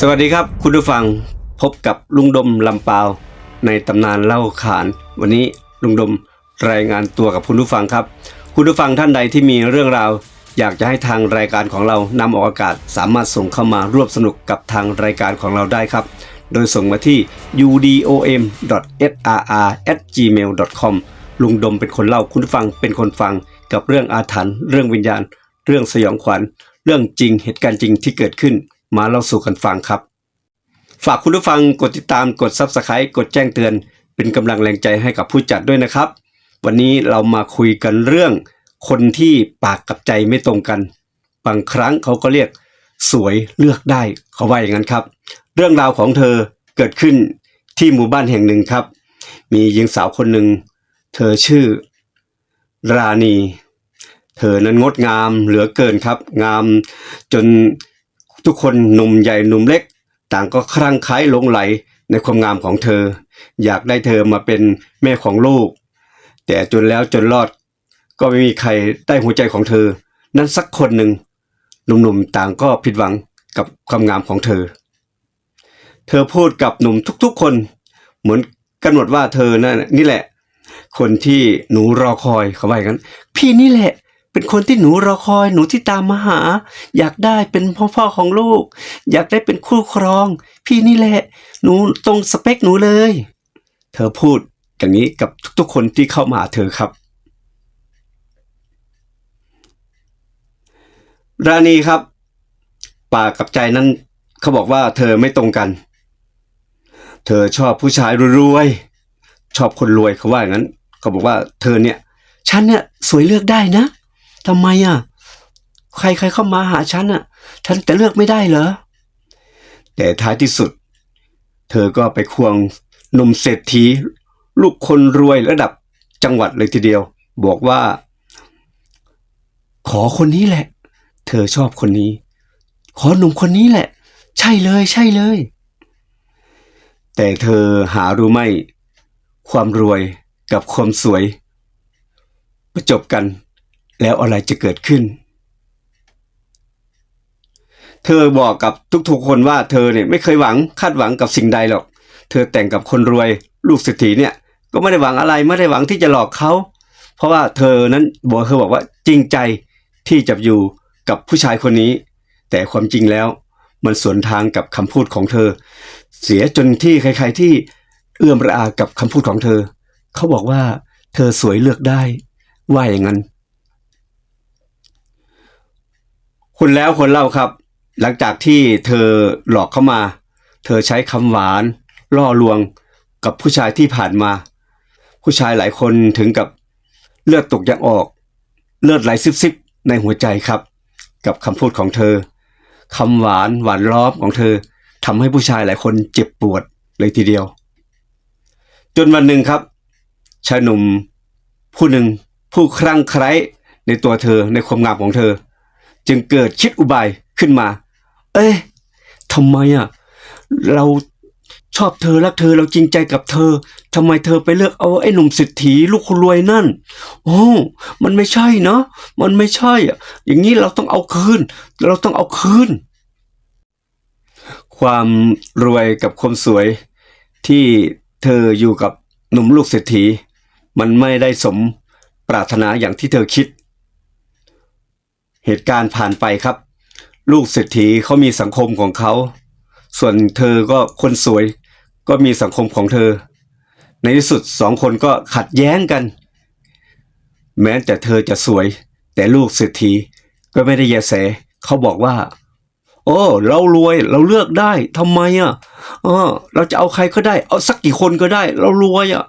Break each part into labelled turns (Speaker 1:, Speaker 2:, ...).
Speaker 1: สวัสดีครับ คุณผู้ฟังพบกับลุงดมลำปาว ในตำนานเล่าขาน วันนี้ลุงดมรายงานตัวกับคุณผู้ฟังครับ คุณผู้ฟังท่านใดที่มีเรื่องราว อยากจะให้ทางรายการของเรานำออกอากาศ สามารถส่งเข้ามาร่วมสนุกกับทางรายการของเราได้ครับ โดยส่งมาที่ udom.srr@gmail.com ลุงดมเป็นคนเล่าคุณผู้ฟังเป็นคนฟังกับเรื่องอาถรรพ์เรื่องวิญญาณ เรื่องสยองขวัญ เรื่องจริงเหตุการณ์จริงที่เกิดขึ้น มาเล่าสู่กันฟังครับ ฝากคุณผู้ฟังกดติดตามกด Subscribe กดแจ้งเตือน เป็นกำลังแรงใจให้กับผู้จัดด้วยนะครับ วันนี้เรามาคุยกันเรื่อง คนที่ปากกับใจไม่ตรงกัน บางครั้งเขาก็เรียกสวยเลือกได้เขาว่าอย่างนั้นครับ เรื่องราวของเธอเกิดขึ้นที่หมู่บ้านแห่งหนึ่งครับ มีหญิงสาวคนหนึ่ง เธอชื่อ ราณี เธอนั้นงดงามเหลือเกินครับ งามจน ทุกคนหนุ่มใหญ่หนุ่มเล็ก ต่างก็คลั่งไคล้หลงไหลในความงามของเธอ อยากได้เธอมาเป็นแม่ของลูก แต่จนแล้วจนรอด ก็ไม่มีใครได้หัวใจของเธอ นั้นสักคนหนึ่งหนุ่มๆต่างก็ผิดหวังกับความงามของเธอ เธอพูดกับหนุ่มทุกๆคน เหมือนกันหมดว่าเธอนั่นน่ะนี่แหละ คนที่หนูรอคอยเขาว่าอย่างนั้น พี่นี่แหละ เป็นคนที่หนูรอคอยหนูที่ตามมาหา อยากได้เป็นพ่อพ่อของลูก อยากได้เป็นคู่ครอง พี่นี่แหละ หนูตรงสเปคหนูเลย เธอพูดอย่างนี้กับทุกๆคนที่เข้ามาหาเธอครับ ราณีครับ ปากกับใจนั้นเขาบอกว่าเธอไม่ตรงกัน เธอชอบผู้ชายรวยๆชอบคนรวยเขาว่าอย่างนั้นเขาบอกว่าเธอเนี่ย ฉันเนี่ยสวยเลือกได้นะ ทำไมอะ ใครใครเข้ามาหาฉันอะ ฉันแต่เลือกไม่ได้เหรอ แต่ท้ายที่สุด เธอก็ไปควงหนุ่มเศรษฐีลูกคนรวยระดับจังหวัดเลยทีเดียว บอกว่า ขอคนนี้แหละ เธอชอบคนนี้ ขอหนุ่มคนนี้แหละ ใช่เลย ใช่เลย แต่เธอหารู้ไหม ความรวยกับความสวย ประจบกัน แล้วอะไรจะเกิดขึ้น เธอบอกกับทุกๆคนว่าเธอเนี่ยไม่เคยหวังคาดหวังกับสิ่งใดหรอก เธอแต่งกับคนรวยลูกเศรษฐีเนี่ย ก็ไม่ได้หวังอะไรไม่ได้หวังที่จะหลอกเขา เพราะว่าเธอนั้นบอกเธอบอกว่าจริงใจที่จะอยู่กับผู้ชายคนนี้ แต่ความจริงแล้วมันสวนทางกับคำพูดของเธอ เสียจนที่ใคร ๆที่เอื้อมระอากับคำพูดของเธอ เขาบอกว่าเธอสวยเลือกได้ ว่าอย่างนั้น คุณแล้วคนเล่าครับ หลังจากที่เธอหลอกเข้ามา เธอใช้คำหวานล่อลวงกับผู้ชายที่ผ่านมา ผู้ชายหลายคนถึงกับเลือดตกยางออก เลือดไหลซิบๆในหัวใจครับ กับคำพูดของเธอคำหวานหวานล้อมของเธอทำให้ผู้ชายหลายคนเจ็บปวดเลยทีเดียว จนวันหนึ่งครับชายหนุ่มผู้หนึ่งผู้คลั่งไคล้ในตัวเธอในความงามของเธอ จึงเกิดคิดอุบายขึ้นมา เอ๊ะทำไมอะ เราชอบเธอรักเธอเราจริงใจกับเธอทำไมเธอไปเลือกเอาไอ้หนุ่มเศรษฐีลูกคนรวยนั่น โอ้มันไม่ใช่เนาะมันไม่ใช่อะ อย่างนี้เราต้องเอาคืน เราต้องเอาคืน ความรวยกับความสวยที่เธออยู่กับหนุ่มลูกเศรษฐี มันไม่ได้สมปรารถนาอย่างที่เธอคิด เหตุการณ์ผ่านไปครับ ลูกเศรษฐีเขามีสังคมของเขา ส่วนเธอก็คนสวย ก็มีสังคมของเธอ ในที่สุดสองคนก็ขัดแย้งกัน แม้แต่เธอจะสวย แต่ลูกเศรษฐีก็ไม่ได้แยแสเขาบอกว่า โอ้เรารวยเราเลือกได้ทำไมอะเออเราจะเอาใครก็ได้ เอาสักกี่คนก็ได้ เรารวยอะ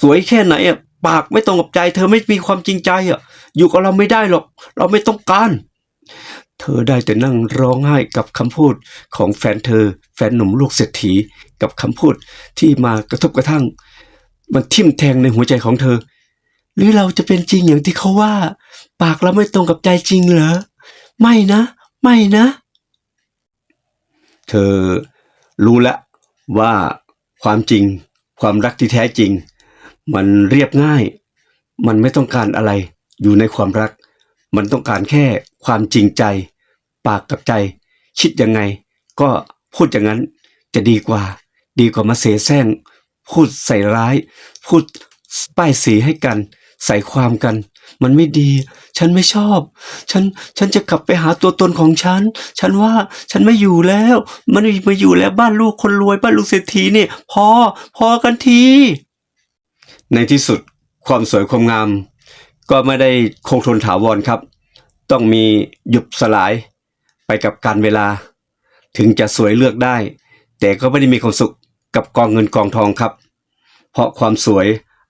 Speaker 1: สวยแค่ไหนอะปากไม่ตรงกับใจ เธอไม่มีความจริงใจอะ อยู่กับเราไม่ได้หรอก เราไม่ต้องการ เธอได้แต่นั่งร้องไห้กับคำพูดของแฟนเธอ แฟนหนุ่มลูกเศรษฐีกับคำพูดที่มากระทบกระทั่ง มันทิ่มแทงในหัวใจของเธอ หรือเราจะเป็นจริงอย่างที่เขาว่า ปากเราไม่ตรงกับใจจริงเหรอไม่นะ ไม่นะ เธอรู้แล้วว่าความจริง ความรักที่แท้จริง มันเรียบง่าย มันไม่ต้องการอะไร อยู่ในความรัก มันต้องการแค่ความจริงใจ ปากกับใจ คิดยังไง ก็พูดอย่างนั้นจะดีกว่า ดีกว่ามาเสแสร้ง พูดใส่ร้าย พูดป้ายสีให้กัน ใส่ความกัน มันไม่ดี ฉันไม่ชอบ ฉันฉันจะกลับไปหาตัวตนของฉัน ฉันว่าฉันไม่อยู่แล้ว มันไม่มาอยู่แล้วบ้านลูกคนรวยบ้านลูกเศรษฐีนี่พอพอกันทีในที่สุดความสวยความงาม ก็ไม่ได้คงทนถาวรครับ ต้องมีหยุบสลายไปกับการเวลา ถึงจะสวยเลือกได้ แต่ก็ไม่ได้มีความสุขกับกองเงินกองทองครับ เพราะความสวย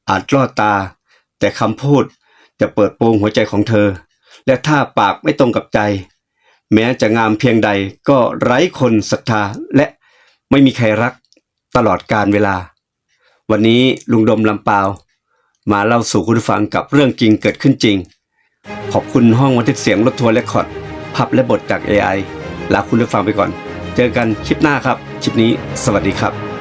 Speaker 1: อาจล่อตา แต่คำพูดจะเปิดโปงหัวใจของเธอ และถ้าปากไม่ตรงกับใจ แม้จะงามเพียงใดก็ไร้คนศรัทธาและไม่มีใครรักตลอดการเวลา วันนี้ลุงดมลำปาว มาเล่าสู่คุณผู้ฟังกับเรื่องจริงเกิดขึ้นจริง ขอบคุณห้องบันทึกเสียงรถทัวร์และคอร์ดภาพและบทจาก AI ลาคุณผู้ฟังไปก่อน เจอกันคลิปหน้าครับ คลิปนี้ สวัสดีครับ